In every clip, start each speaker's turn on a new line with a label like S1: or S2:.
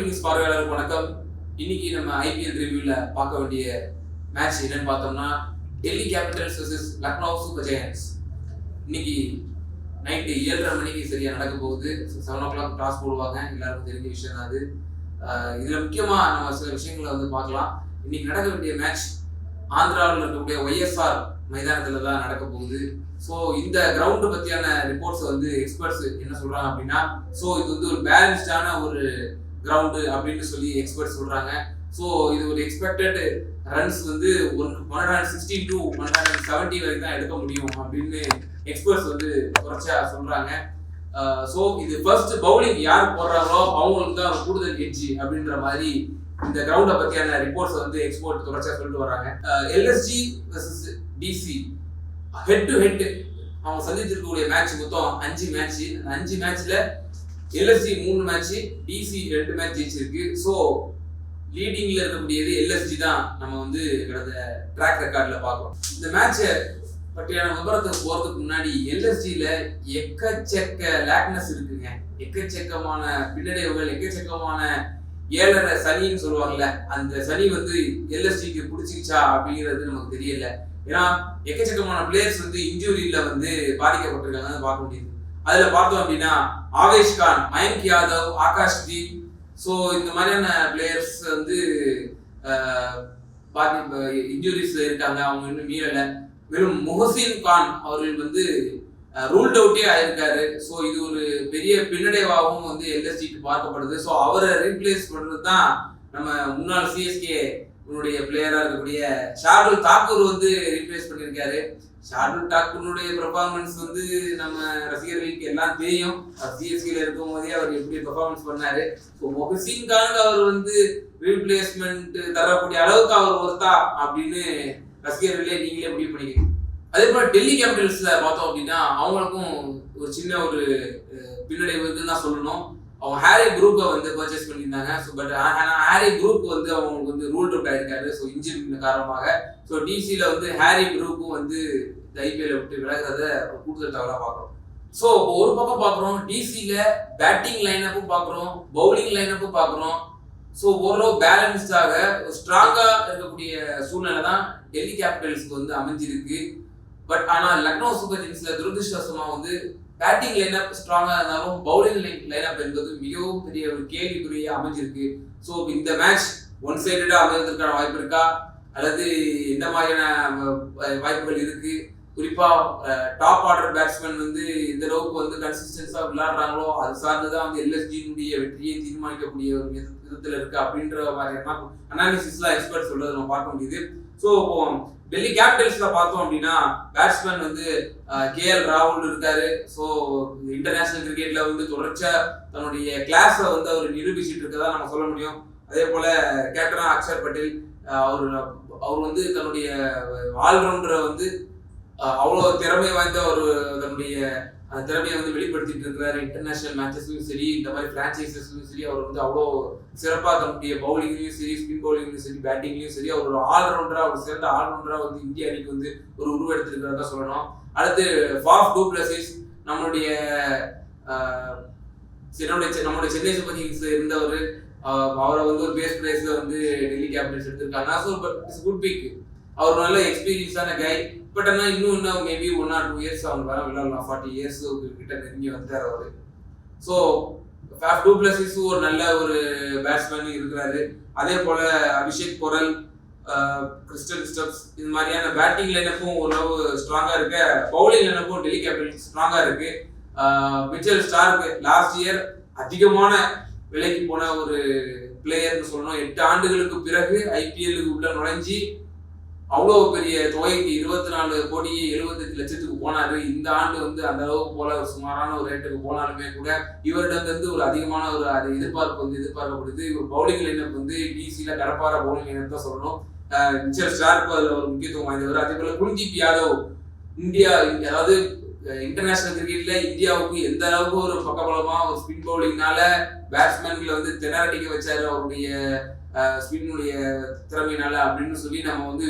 S1: வினிஸ் பார்வையாளருக்கு வணக்கம். இன்னைக்கு நம்ம ஐபிஎல் ரிவ்யூல பார்க்க வேண்டிய மேட்ச் என்னன்னு பார்த்தோம்னா Delhi Capitals versus Lucknow Super Giants இன்னைக்கு நைட்டு ஏழரை மணிக்கு சரியா நடக்க போகுது. செவன் ஓ கிளாக் டாஸ் போடுவாங்க. எல்லாருக்கும் தெரிஞ்ச விஷயம் தான் அது. இதுல முக்கியமா நம்ம சில விஷயங்களை வந்து பார்க்கலாம். இன்னைக்கு நடக்க வேண்டிய மேட்ச் ஆந்திராவில் இருக்கக்கூடிய ஒய்எஸ்ஆர் மைதானத்துல தான் நடக்க போகுது. ஸோ இந்த கிரவுண்டு பற்றியான ரிப்போர்ட்ஸ் வந்து எக்ஸ்பர்ட்ஸ் என்ன சொல்கிறாங்க அப்படின்னா ஸோ இது வந்து ஒரு பேலன்ஸ்டான ஒரு கிரவுண்டு அப்படின்னு சொல்லி எக்ஸ்பர்ட் சொல்கிறாங்க ஸோ இது ஒரு எக்ஸ்பெக்டட் ரன்ஸ் வந்து one one hundred sixteen to one hundred seventy வரைக்கும் தான் எடுக்க முடியும் அப்படின்னு எக்ஸ்பர்ட்ஸ் வந்து குறைச்சா சொல்கிறாங்க ஸோ இது ஃபர்ஸ்ட் பவுலிங் யார் போடுறாங்களோ அவங்களுக்கு தான் கூடுதல் எட்ஜி அப்படின்ற மாதிரி இந்த கிரவுண்டை பற்றியான ரிப்போர்ட்ஸ் வந்து எக்ஸ்போர்ட் தொடர்ச்சியாக சொல்லிட்டு வராங்க. LSG versus DC head to head அவங்க சந்திச்சிருக்கக்கூடிய மேட்ச் மொத்தம் அஞ்சு மேட்ச் அஞ்சு மேட்ச்ல எல்எஸ்ஜி மூணு மேட்ச் டிசி ரெண்டு மேட்ச் ஜெயிச்சிருக்கு. ஸோ லீடிங்ல இருக்கக்கூடியது எல்எஸ்ஜி தான் நம்ம வந்து கடந்த ட்ராக் ரெக்கார்ட்ல பார்க்குறோம். இந்த மேட்சை பற்றியான விவரத்துக்கு போறதுக்கு முன்னாடி எல்எஸ்ஜியில் எக்கச்சக்க லேக்னஸ் இருக்குங்க. எக்கச்சக்கமான பின்னடைவுகள் எக்கச்சக்கமான ஏழரை சனின்னு சொல்லுவாங்கல்ல அந்த சனி வந்து எல்எஸ்டிக்கு பிடிச்சிக்கிச்சா அப்படிங்கிறது நமக்கு தெரியல. ஏன்னா எக்கச்சக்கமான பிளேயர்ஸ் வந்து இன்ஜூரியில் வந்து பாதிக்கப்பட்டிருக்காங்க பார்க்க முடியுது. அதுல பார்த்தோம் அப்படின்னா ஆவேஷ் கான் மயங்க் யாதவ் ஆகாஷ் தீப். ஸோ இந்த மாதிரியான பிளேயர்ஸ் வந்து இன்ஜுரிஸ் இருக்காங்க. அவங்க இன்னும் மீறல. வெறும் முஹசின் கான் அவர்கள் வந்து ரூல்ட் அவுட்டே ஆயிருக்காரு. ஸோ இது ஒரு பெரிய பின்னடைவாகவும் வந்து எல்எஸ்டிக்கு பார்க்கப்படுது. ஸோ அவரை ரீப்ளேஸ் பண்ணுறது தான் நம்ம முன்னாள் சிஎஸ்கே உன்னுடைய பிளேயரா இருக்கக்கூடிய ஷார்டுல் தாக்கூர் வந்து ரீப்ளேஸ் பண்ணியிருக்காரு. ஷார்டுல் தாக்கூருடைய பெர்ஃபார்மன்ஸ் வந்து நம்ம ரசிகர்களுக்கு எல்லாம் தெரியும். சிஎஸ்கேல இருக்கும் போதே அவர் எப்படி பெர்ஃபார்மன்ஸ் பண்ணாரு. ஸோ மொஹசின் கானுக்கு அவர் வந்து ரீப்ளேஸ்மெண்ட் தரக்கூடிய அளவுக்கு அவர் ஒருத்தா அப்படின்னு ரசிகர்களே நீங்களே முடிவு பண்ணிக்கிறீங்க. அதே போல டெல்லி கேபிட்டல்ஸ்ல பார்த்தோம் அப்படின்னா அவங்களுக்கும் ஒரு சின்ன ஒரு பின்னடைவு இருக்குன்னு தான் சொல்லணும். அவங்க ஹாரி குரூப்பை வந்து பர்ச்சேஸ் பண்ணியிருந்தாங்க. ஸோ பட் ஆனால் ஹாரி குரூப் வந்து அவங்களுக்கு வந்து ரூல் அவுட் ஆயிருக்காரு. ஸோ இன்ஜுரி காரணமாக. ஸோ டிசியில் வந்து ஹாரி குரூப்பும் வந்து இந்த ஐபிஎல் விட்டு விலகிறத கூடுதல் தவறாக பார்க்குறோம். ஸோ ஒரு பக்கம் பார்க்குறோம் டிசியில் பேட்டிங் லைனப்பும் பார்க்குறோம் பவுலிங் லைனப்பும் பார்க்குறோம். ஸோ ஓரளவு பேலன்ஸ்டாக ஸ்ட்ராங்காக இருக்கக்கூடிய சூழ்நிலை தான் டெல்லி கேபிட்டல்ஸ்க்கு வந்து அமைஞ்சிருக்கு. பட் ஆனால் லக்னோ சூப்பர் கிங்ஸ்ல துரதிருஷ்டவசமா வந்து பேட்டிங் லைனப் ஸ்ட்ராங்காக இருந்தாலும் பவுலிங் லைன் லைனப் என்பது மிகவும் பெரிய ஒரு கேள்விக்குரிய அமைஞ்சிருக்கு. ஸோ இந்த மேட்ச் ஒன் சைடடாக அமைவதற்கான வாய்ப்பு இருக்கா? அல்லது எந்த மாதிரியான வாய்ப்புகள் இருக்கு? குறிப்பாக டாப் ஆர்டர் பேட்ஸ்மேன் வந்து எந்த அளவுக்கு வந்து கன்சிஸ்டன்ஸாக விளையாடுறாங்களோ அது சார்ந்து தான் வந்து எல்எஸ்ஜியினுடைய வெற்றியை தீர்மானிக்கக்கூடிய ஒரு விதத்தில் இருக்கு அப்படின்ற மாதிரியான அனாலிசிஸ்லாம் எக்ஸ்பர்ட் சொல்றது நம்ம பார்க்க முடியுது. ஸோ டெல்லி கேபிட்டல்ஸ்ல பார்த்தோம் அப்படின்னா பேட்ஸ்மேன் வந்து கே எல் ராகுல் இருக்காரு. ஸோ இன்டர்நேஷனல் கிரிக்கெட்ல வந்து தொடர்ச்சியா தன்னுடைய கிளாஸை வந்து அவர் நிரூபிச்சிட்டு இருக்கதா நம்ம சொல்ல முடியும். அதே போல கேப்டனா அக்ஷர் பட்டேல் அவர் அவர் வந்து தன்னுடைய ஆல்ரவுண்டரை வந்து அவ்வளோ திறமை வாய்ந்த ஒரு தன்னுடைய அந்த திறமையை வந்து வெளிப்படுத்திட்டு இருக்கிறாரு இன்டர்நேஷனல் மேட்சஸ்லையும் சரி இந்த மாதிரி பிரான்ச்சைசஸ்லையும் சரி அவர் வந்து அவ்வளோ சிறப்பாக தன்னுடைய பவுலிங்லையும் சரி ஸ்பின் பவுலிங்லையும் சரி பேட்டிங்லையும் சரி அவர் ஒரு ஆல்ரவுண்டராக ஒரு சிறந்த ஆல்ரவுண்டராக வந்து இந்திய அணிக்கு வந்து ஒரு உருவெடுத்திருக்கிறதா சொல்லணும். அடுத்து ஃபாஃப் டூ பிளஸிஸ் நம்மளுடைய நம்மளுடைய நம்மளுடைய சென்னை சூப்பர் கிங்ஸ் இருந்தவர். அவரை வந்து ஒரு பேஸ் பிளேஸ்ல வந்து டெல்லி கேபிட்டல்ஸ் எடுத்திருக்காங்க. So but it's good pick அவர் நல்ல எக்ஸ்பீரியன்ஸான கை பட் ஆனால் இன்னும் இன்னும் maybe one or two years அவங்க வர விளையாடலாம் ஃபார்ட்டி இயர்ஸ் கிட்ட நெருங்கி வந்தார் அவர். ஸோ டூ பிளஸ் ஒரு நல்ல ஒரு பேட்ஸ்மேன் இருக்கிறாரு. அதே போல அபிஷேக் பொரல் கிறிஸ்டல் ஸ்டப்ஸ் இது மாதிரியான பேட்டிங் லைனப்பும் ஓரளவு ஸ்ட்ராங்கா இருக்கு. பவுலிங் லைனப்பும் டெல்லி கேபிட்டல்ஸ் ஸ்ட்ராங்கா இருக்கு. மிச்சல் ஸ்டார்க்கு லாஸ்ட் இயர் அதிகமான விலைக்கு போன ஒரு பிளேயர்னு சொல்லணும். எட்டு ஆண்டுகளுக்கு பிறகு ஐபிஎல்லுக்கு உள்ள நுழைஞ்சி அவ்வளோ பெரிய தொகைக்கு இருபத்தி நாலு கோடியே எழுபத்தஞ்சு லட்சத்துக்கு போனாரு. இந்த ஆண்டு வந்து அந்த அளவுக்கு போல ஒரு சுமாரான ஒரு ரேட்டுக்கு போனாலுமே கூட இவரிடமிருந்து ஒரு அதிகமான ஒரு அது எதிர்பார்ப்பு வந்து எதிர்பார்க்கப்படுது. இவர் பவுலிங் லைனப் வந்து டிசியில கடப்பார பவுலிங் லைனப் தான் சொல்லணும். மிச்சர் ஸ்டார்க்கு அதில் ஒரு முக்கியத்துவம் வாய்ந்தவர். அதே போல குல்தீப் யாதவ் இந்தியா அதாவது இன்டர்நேஷனல் கிரிக்கெட்ல இந்தியாவுக்கு எந்த அளவுக்கு ஒரு பக்கபலமா ஒரு ஸ்பின் பவுலிங்னால பேட்ஸ்மேன்களை வந்து திணறடிக்க வச்சாரு அவருடைய ஸ்பின்னுடைய திறமையினால அப்படின்னு சொல்லி நம்ம வந்து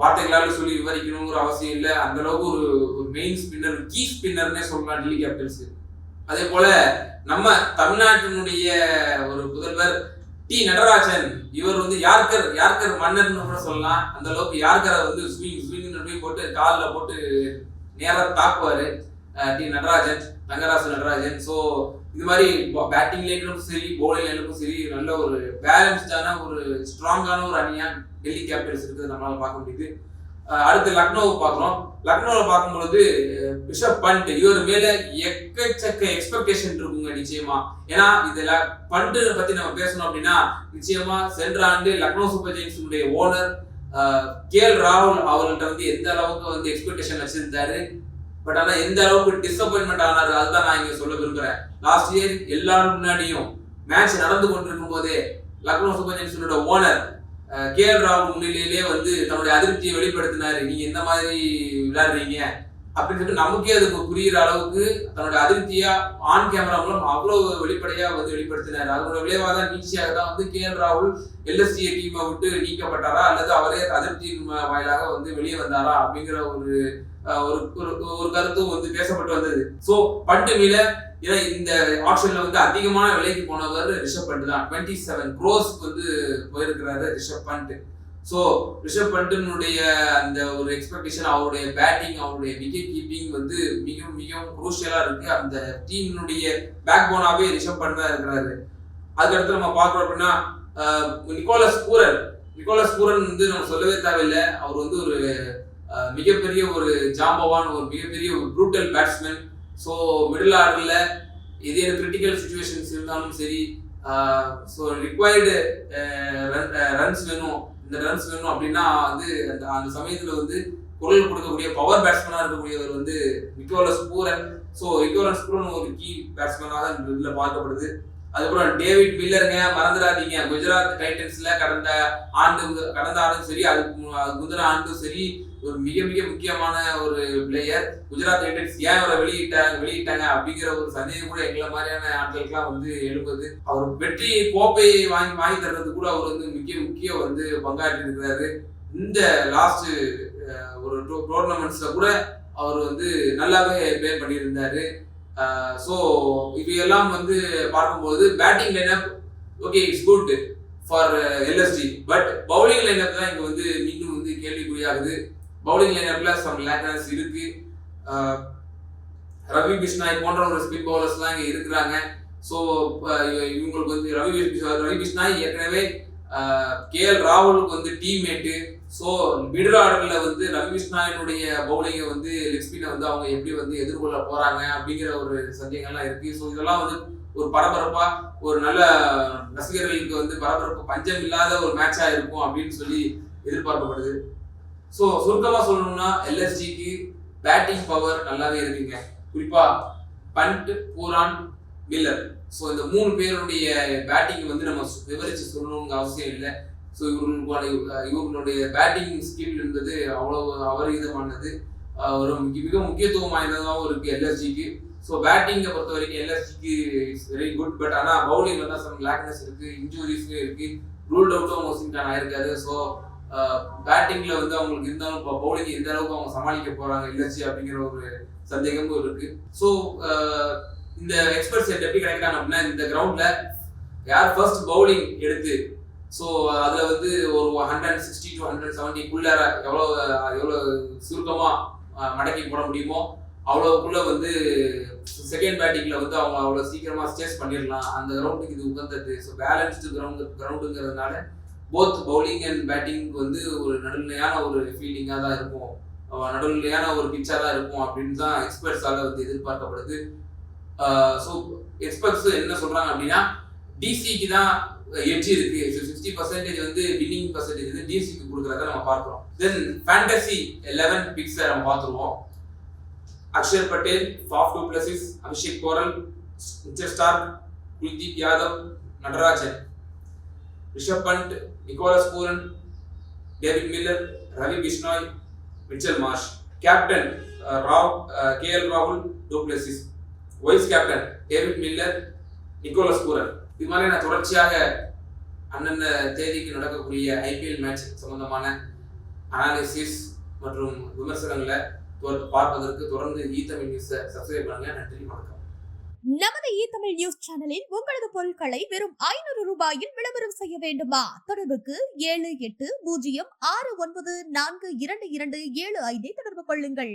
S1: வார்த்தைகளால சொல்லி விவரிக்கணுங்கிற அவசியம் இல்லை. அந்த அளவுக்கு ஒரு ஒரு மெயின் ஸ்பின்னர் கீ ஸ்பின்னர்னே சொல்லலாம் டெல்லி கேபிட்டல்ஸ் அதே போல நம்ம தமிழ்நாட்டினுடைய ஒரு புதல்வர் டி. நடராஜன் இவர் வந்து யார்கர் யார்கர் மன்னர்னு கூட சொல்லலாம். அந்த அளவுக்கு யார்கரை வந்து ஸ்விங் ஸ்விங்னு போய் போட்டு காலில் போட்டு நேராக தாக்குவார். டி. நடராஜன் ரங்கராசு நடராஜன். ஸோ இது மாதிரி பேட்டிங் லைனுக்கும் சரி போலிங் லைனுக்கும் சரி நல்ல ஒரு பேலன்ஸ்டான ஒரு ஸ்ட்ராங்கான ஒரு அணியா டெல்லி கேபிட்டல்ஸ் இருக்குது நம்மளால பார்க்க முடியுது. அடுத்து லக்னோவை பார்க்குறோம். லக்னோவில் பார்க்கும்பொழுது அஹ் ரிஷப் பண்ட் இவர் மேல எக்கச்சக்க எக்ஸ்பெக்டேஷன் இருக்குங்க நிச்சயமா. ஏன்னா இதுல பண்ட் பத்தி நம்ம பேசணும் அப்படின்னா நிச்சயமா சென்ற ஆண்டு லக்னோ சூப்பர் ஜெயின்ஸுடைய ஓனர் கே எல் ராகுல் அவர்கள்ட்ட வந்து எந்த அளவுக்கு வந்து எக்ஸ்பெக்டேஷன் வச்சிருந்தாரு? பட் ஆனால் எந்த அளவுக்கு டிசப்பாயின்மெண்ட் ஆனாரு அதுதான் நான் இங்கே சொல்ல விரும்புறேன். லாஸ்ட் இயர் எல்லாரும் முன்னாடியும் மேட்ச் நடந்து கொண்டிருக்கும் போதே லக்னோ சூப்பர் ஜெயின்ஸோட ஓனர் கே எல் ராகுல் முன்னிலையிலே வந்து தன்னுடைய அதிருப்தியை வெளிப்படுத்தினாரு. நீங்க எந்த மாதிரி விளையாடுறீங்க? அப்படின்னு சொல்லிட்டு நமக்கே அது புரியுற அளவுக்கு தன்னோட அதிருப்தியா ஆன் கேமரா மூலம் அவ்வளவு வெளிப்படையா வந்து வெளிப்படுத்தினார். அதனோட விளைவாக தான் நீச்சியாக தான் வந்து கே எல் ராகுல் எல்எஸ்டி டீமை விட்டு நீக்கப்பட்டாரா? அல்லது அவரே அதிருப்தி வாயிலாக வந்து வெளியே வந்தாரா? அப்படிங்கிற ஒரு ஒரு ஒரு- ஒரு கருத்தும் வந்து பேசப்பட்டு வந்தது. ஸோ பட்டு மீல ஏன்னா இந்த ஆப்ஷன்ல வந்து அதிகமான விலைக்கு போனவர் ரிஷப் பண்ட் தான். டுவெண்ட்டி செவன் க்ரோஸ் வந்து போயிருக்கிறாரு ரிஷப் பண்ட். ஸோ ரிஷப் பண்டனுடைய அந்த ஒரு எக்ஸ்பெக்டேஷன் அவருடைய பேட்டிங் அவருடைய விக்கெட் கீப்பிங் வந்து மிகவும் மிகவும் குரூஷியலாக இருக்கு. அந்த டீமினுடைய பேக் போனாவே ரிஷப் பண்ட் தான் இருக்கிறாரு அதுக்கடுத்து நம்ம பார்க்குறோம் அப்படின்னா நிக்கோலஸ் பூரன் நிக்கோலஸ் பூரன் வந்து நம்ம சொல்லவே தேவையில்லை. அவர் வந்து ஒரு மிகப்பெரிய ஒரு ஜாம்பவான் ஒரு மிகப்பெரிய ஒரு ப்ரூட்டல் பேட்ஸ்மேன் ஸோ மிடில் ஆர்டரில் இதே கிரிட்டிக்கல் சுச்சுவேஷன்ஸ் இருந்தாலும் சரி ஸோ ரிக்வயர்டு ரன்ஸ் வேணும். இந்த ரன்ஸ் வேணும் அப்படின்னா வந்து அந்த அந்த சமயத்தில் வந்து குரல் கொடுக்கக்கூடிய பவர் பேட்ஸ்மேனாக இருக்கக்கூடியவர் வந்து Nicholas Pooran so Nicholas Pooran ஒரு கீ பேட்ஸ்மேனாக தான் இதில் பார்க்கப்படுது. அதுக்கப்புறம் டேவிட் மில்லருங்க மறந்துடாதீங்க. குஜராத் டைட்டன்ஸ்ல கடந்த ஆண்டு கடந்த ஆண்டும் சரி அதுக்கு முந்தின ஆண்டும் சரி ஒரு மிக மிக முக்கியமான ஒரு பிளேயர் குஜராத் டைட்டன்ஸ் ஏன் அவரை வெளியிட்டாங்க வெளியிட்டாங்க அப்படிங்கிற ஒரு சந்தேகம் கூட எங்களை மாதிரியான ஆட்களுக்கெல்லாம் வந்து எழுப்புது. அவர் வெற்றி கோப்பையை வாங்கி வாங்கி தர்றது கூட அவர் வந்து முக்கிய முக்கிய வந்து பங்காற்றி இருக்கிறாரு. இந்த லாஸ்ட் ஒரு டோர்னமெண்ட்ஸ்ல கூட அவர் வந்து நல்லாவே பே பண்ணியிருந்தாரு. ஸோ இவையெல்லாம் வந்து பார்க்கும்போது batting lineup okay it's good for LSG but bowling lineup தான் இங்கே வந்து மீண்டும் வந்து கேள்விக்குறியாகுது. பவுலிங் லைனப்ல சம் லேக்கர்ஸ் இருக்கு. ரவி பிஷ்னாய் போன்ற ஒரு ஸ்பின் பவுலர்ஸ்லாம் இங்கே இருக்கிறாங்க. ஸோ இவங்களுக்கு வந்து ரவி ரவி பிஷ்னாய் ஏற்கனவே கே எல் ராகுலுக்கு வந்து டீம்மேட்டு ஸோ மிடில் ஆர்டரில் வந்து ரவி நாயனுடைய பவுலிங்கை வந்து லெக்ஸ்பினை வந்து அவங்க எப்படி வந்து எதிர்கொள்ள போகிறாங்க அப்படிங்கிற ஒரு சந்தேகங்கள்லாம் இருக்குது ஸோ இதெல்லாம் வந்து ஒரு பரபரப்பாக ஒரு நல்ல ரசிகர்களுக்கு வந்து பரபரப்பு பஞ்சம் இல்லாத ஒரு மேட்சாக இருக்கும் அப்படின்னு சொல்லி எதிர்பார்க்கப்படுது. ஸோ சுருக்கமாக சொல்லணும்னா எல்எஸ்டிக்கு பேட்டிங் பவர் நல்லாவே இருக்குங்க. குறிப்பாக பண்ட் பூரான் மில்லர் ஸோ இந்த மூணு பேருடைய பேட்டிங் வந்து நம்ம விவரித்து சொல்லணுங்கிற அவசியம் இல்லை. ஸோ இவர்களுக்கான இவர்களுடைய பேட்டிங் ஸ்கில் என்பது அவ்வளவு அபரிதமானது. ஒரு மிக மிக முக்கியத்துவம் வாய்ந்ததாகவும் இருக்கு எல்எஸ்ஜிக்கு. ஸோ பேட்டிங்கை பொறுத்த வரைக்கும் எல்எஸ்ஜிக்கு இட்ஸ் வெரி குட் பட் ஆனால் பவுலிங் தான் சம் லேக்னஸ் இருக்கு இன்ஜுரிஸும் இருக்கு. ரூல் அவுட்டும் அவங்க கான் ஆயிருக்காரு ஸோ பேட்டிங்ல வந்து அவங்களுக்கு இருந்தாலும் இப்போ பவுலிங் எந்த அளவுக்கு அவங்க சமாளிக்க போறாங்க எல்எஸ்ஜி அப்படிங்கிற ஒரு சந்தேகமும் இருக்கு. ஸோ இந்த எக்ஸ்பர்ட் எப்படி கிடைக்கிறாங்க அப்படின்னா இந்த கிரவுண்ட்ல யார் ஃபர்ஸ்ட் பவுலிங் எடுத்து ஸோ அதில் வந்து ஒரு ஹண்ட்ரட் சிக்ஸ்டி டு ஹண்ட்ரட் செவன்ட்டிக்குள்ளார எவ்வளோ எவ்வளோ சுருக்கமாக மடக்கி போட முடியுமோ அவ்வளோக்குள்ளே வந்து செகண்ட் பேட்டிங்கில் வந்து அவங்க அவ்வளோ சீக்கிரமாக ஸ்டேஸ் பண்ணிடலாம் அந்த கிரவுண்டுக்கு இது உகந்தது. ஸோ பேலன்ஸ்டு கிரவுண்ட் கிரவுண்டுங்கிறதுனால போத் பவுலிங் அண்ட் பேட்டிங் வந்து ஒரு நடுநிலையான ஒரு ஃபீல்டிங்காக தான் இருக்கும். நடுநிலையான ஒரு பிச்சாக தான் இருக்கும் அப்படின்னு தான் எக்ஸ்பர்ட்ஸால் வந்து எதிர்பார்க்கப்படுது. ஸோ எக்ஸ்பர்ட்ஸ் என்ன சொல்கிறாங்க அப்படின்னா டிசிக்கு தான் எட்ஜி இருக்கு சிக்ஸ்டி பர்சன்டேஜ் வந்து வின்னிங் பர்சன்டேஜ் வந்து டிஎஸ்சிக்கு கொடுக்குறத நம்ம பார்க்குறோம். தென் ஃபேண்டசி லெவன் பிக்ஸை நம்ம பார்த்துருவோம். Akshar Patel Faf du Plessis Abhishek கோரல் Mitchell Starc Kuldeep Yadav Natarajan. Rishabh Pant Nicholas Pooran David Miller Ravi Bishnoi Mitchell Marsh. Captain Rao K L ராகுல் du Plessis vice captain David Miller Nicholas Pooran இது மாதிரி நான் தொடர்ச்சியாக அந்தந்த தேதிக்கு நடக்கக்கூடிய IPL match சம்பந்தமான analysis மற்றும் விமர்சனங்களை பார்ப்பதற்கு தொடர்ந்து ஈ தமிழ் நியூஸை சப்ஸ்கிரைப் பண்ணுங்க. நன்றி வணக்கம்.
S2: நமது இ தமிழ் நியூஸ் சேனலில் உங்களது பொருட்களை வெறும் ஐநூறு ரூபாயில் விளம்பரம் செய்ய வேண்டுமா? தொடர்புக்கு ஏழு எட்டு பூஜ்ஜியம் ஆறு ஒன்பது நான்கு இரண்டு இரண்டு ஏழு ஐந்தை தொடர்பு கொள்ளுங்கள்.